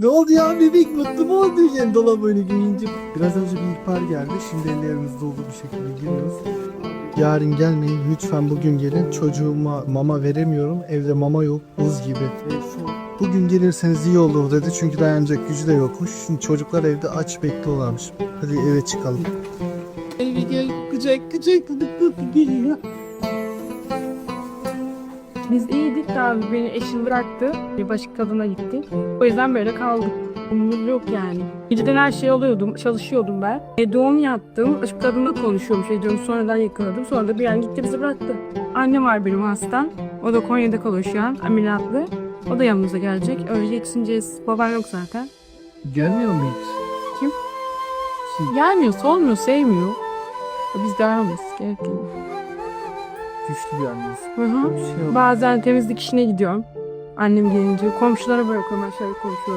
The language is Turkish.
Ne oldu ya bebek mutlu mu oldun yani dolap öyle giyince? Biraz önce bir ihbar geldi. Şimdi ellerimiz dolu bir şekilde giriyoruz. Yarın gelmeyin lütfen bugün gelin. Çocuğuma mama veremiyorum. Evde mama yok buz gibi. Bugün gelirseniz iyi olur dedi çünkü dayanacak gücü de yokmuş. Şimdi çocuklar evde aç bekliyorlarmış. Hadi eve çıkalım. Eve gel kucak kucak geliyor. Biz iyiydik abi beni eşim bıraktı. Bir başka kadına gitti. O yüzden böyle kaldık. Umurumuz yok yani. Geceden her şey oluyordum. Çalışıyordum ben. E, doğum yaptım. Başka kadınla konuşuyormuş. Ediyorum. Sonradan yakaladım. Sonra da bir an gitti bizi bıraktı. Annem var benim hastam. O da Konya'da kalıyor şu an. Ameliyatlı. O da yanımıza gelecek. Öyle yetişineceğiz. Babam yok zaten. Gelmiyor mu hiç? Kim? Gelmiyor, solmuyor, sevmiyor. Biz devamız. Gerek yok. Güçlü bir annesi. Hı hı. Şey. Bazen temizlik işine gidiyorum. Annem gelince komşulara bırakıyorum aşağıya konuşuyorum.